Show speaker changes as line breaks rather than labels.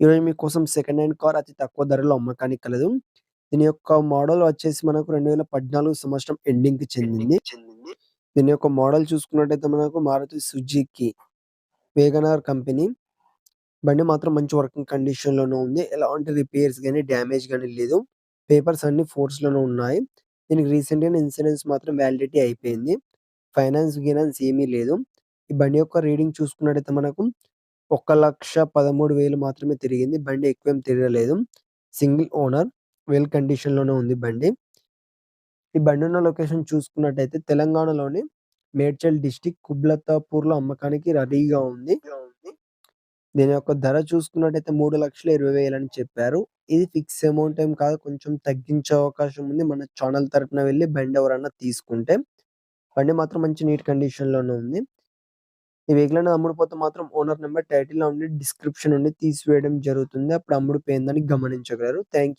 ఈరోజు మీకోసం second hand car అతి తక్కువ ధరలో అమ్మకానికి కలదు. దీని యొక్క మోడల్ వచ్చేసి మనకు 2014 సంవత్సరం ఎండింగ్‌కి చెందింది. దీని యొక్క మోడల్ చూసుకున్నట్టయితే మనకు మారుతి సుజుకి వేగనార్ కంపెనీ. బండి మాత్రం మంచి వర్కింగ్ కండిషన్‌లోనే ఉంది. ఎలాంటి రిపేర్స్ గాని, డ్యామేజ్ గాని లేదు. పేపర్స్ అన్నీ ఫోర్స్‌లోనే ఉన్నాయి. దీనికి రీసెంట్‌గానే ఇన్సూరెన్స్ మాత్రం వ్యాలిడిటీ అయిపోయింది. ఫైనాన్స్, గినాన్స్ ఏమీ లేదు. ఈ బండి యొక్క రీడింగ్ చూసుకున్నట్టయితే మనకు 1,13,000 మాత్రమే తిరిగింది. బండి ఎక్కువేం తిరగలేదు. Single owner. వెల్ కండిషన్‌లోనే ఉంది బండి. ఈ బండి ఉన్న లొకేషన్ చూసుకున్నట్టయితే తెలంగాణలోని మేడ్చల్ డిస్ట్రిక్ట్ కుబ్లతాపూర్‌లో అమ్మకానికి రెడీగా ఉంది. దీని యొక్క ధర చూసుకున్నట్టయితే 3,20,000 అని చెప్పారు. ఇది ఫిక్స్ అమౌంట్ ఏం కాదు. కొంచెం తగ్గించే అవకాశం ఉంది. మన ఛానల్ తరపున వెళ్ళి బండి ఎవరన్నా తీసుకుంటే. బండి మాత్రం మంచి నీట్ కండిషన్‌లోనే ఉంది. ఈ వెహికల్ అనేది అమ్ముడుపోతే మాత్రం ఓనర్ నెంబర్ టైటిల్ ఉండి డిస్క్రిప్షన్ నుండి తీసివేయడం జరుగుతుంది. అప్పుడు అమ్ముడుపోయిందని గమనించగలరు. Thank you.